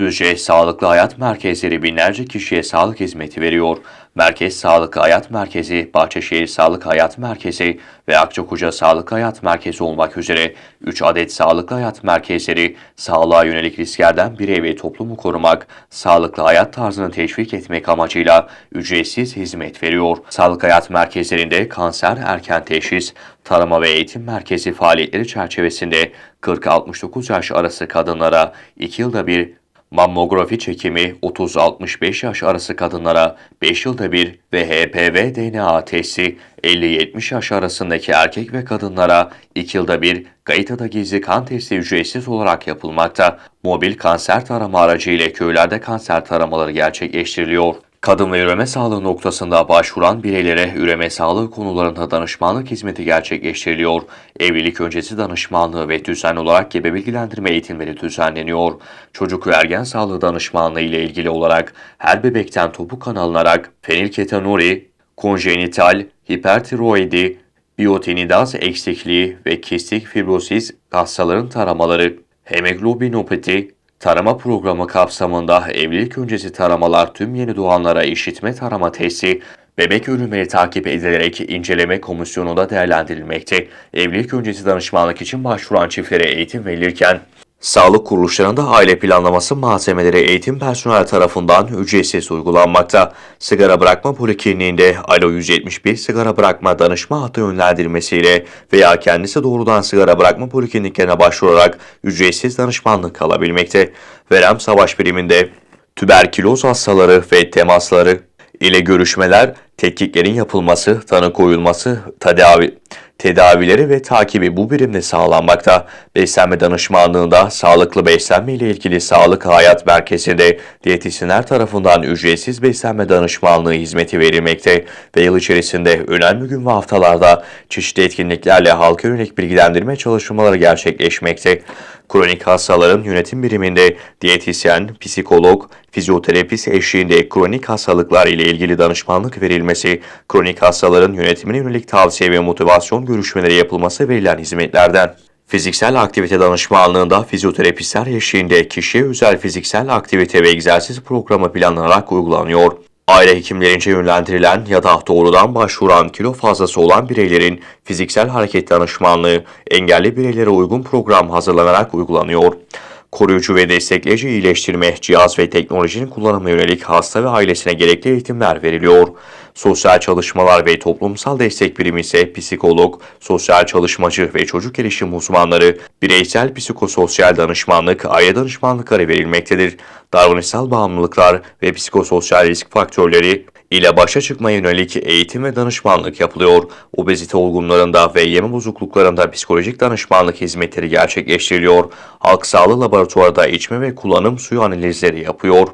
Düzce Sağlıklı Hayat Merkezleri binlerce kişiye sağlık hizmeti veriyor. Merkez Sağlıklı Hayat Merkezi, Bahçeşehir Sağlık Hayat Merkezi ve Akçakoca Sağlık Hayat Merkezi olmak üzere 3 adet sağlıklı hayat merkezleri sağlığa yönelik risklerden birey ve toplumu korumak, sağlıklı hayat tarzını teşvik etmek amacıyla ücretsiz hizmet veriyor. Sağlık hayat merkezlerinde kanser, erken teşhis, tarama ve eğitim merkezi faaliyetleri çerçevesinde 40-69 yaş arası kadınlara 2 yılda bir Mammografi çekimi 30-65 yaş arası kadınlara 5 yılda bir ve HPV DNA testi 50-70 yaş arasındaki erkek ve kadınlara 2 yılda bir Gaita'da gizli kan testi ücretsiz olarak yapılmakta. Mobil kanser tarama aracı ile köylerde kanser taramaları gerçekleştiriliyor. Kadın ve üreme sağlığı noktasında başvuran bireylere üreme sağlığı konularında danışmanlık hizmeti gerçekleştiriliyor. Evlilik öncesi danışmanlığı ve düzenli olarak gebe bilgilendirme eğitimleri düzenleniyor. Çocuk ve ergen sağlığı danışmanlığı ile ilgili olarak her bebekten topuk kan alınarak fenilketonuri, konjenital, hipertiroidi, biyotinidaz eksikliği ve kistik fibrosis hastaların taramaları, hemoglobinopati, Tarama programı kapsamında evlilik öncesi taramalar tüm yeni doğanlara işitme tarama testi, bebek ölümleri takip edilerek inceleme komisyonunda değerlendirilmekte. Evlilik öncesi danışmanlık için başvuran çiftlere eğitim verilirken, Sağlık kuruluşlarında aile planlaması malzemeleri eğitim personel tarafından ücretsiz uygulanmakta. Sigara bırakma polikliniğinde Alo 171 sigara bırakma danışma hattı yönlendirmesiyle veya kendisi doğrudan sigara bırakma polikliniklerine başvurarak ücretsiz danışmanlık alabilmekte. Verem Savaş Biriminde tüberküloz hastaları ve temasları ile görüşmeler, tetkiklerin yapılması, tanı koyulması, tedavi, tedavileri ve takibi bu birimde sağlanmakta. Beslenme danışmanlığında sağlıklı beslenme ile ilgili Sağlık Hayat Merkezi'nde diyetisyenler tarafından ücretsiz beslenme danışmanlığı hizmeti verilmekte ve yıl içerisinde önemli gün ve haftalarda çeşitli etkinliklerle halka yönelik bilgilendirme çalışmaları gerçekleşmekte. Kronik hastaların yönetim biriminde diyetisyen, psikolog, fizyoterapist eşliğinde kronik hastalıklar ile ilgili danışmanlık verilmesi, kronik hastaların yönetimine yönelik tavsiye ve motivasyon görüşmeleri yapılması verilen hizmetlerden. Fiziksel aktivite danışmanlığında fizyoterapistler eşliğinde kişiye özel fiziksel aktivite ve egzersiz programı planlanarak uygulanıyor. Aile hekimlerince yönlendirilen ya da doğrudan başvuran kilo fazlası olan bireylerin fiziksel hareket danışmanlığı engelli bireylere uygun program hazırlanarak uygulanıyor. Koruyucu ve destekleyici iyileştirme, cihaz ve teknolojinin kullanımına yönelik hasta ve ailesine gerekli eğitimler veriliyor. Sosyal çalışmalar ve toplumsal destek birimi ise psikolog, sosyal çalışmacı ve çocuk gelişim uzmanları, bireysel psikososyal danışmanlık, aile danışmanlıkları verilmektedir. Davranışsal bağımlılıklar ve psikososyal risk faktörleri ile başa çıkmaya yönelik eğitim ve danışmanlık yapılıyor. Obezite olgunlarında ve yeme bozukluklarında psikolojik danışmanlık hizmetleri gerçekleştiriliyor. Halk Sağlığı Laboratuvarda içme ve kullanım suyu analizleri yapıyor.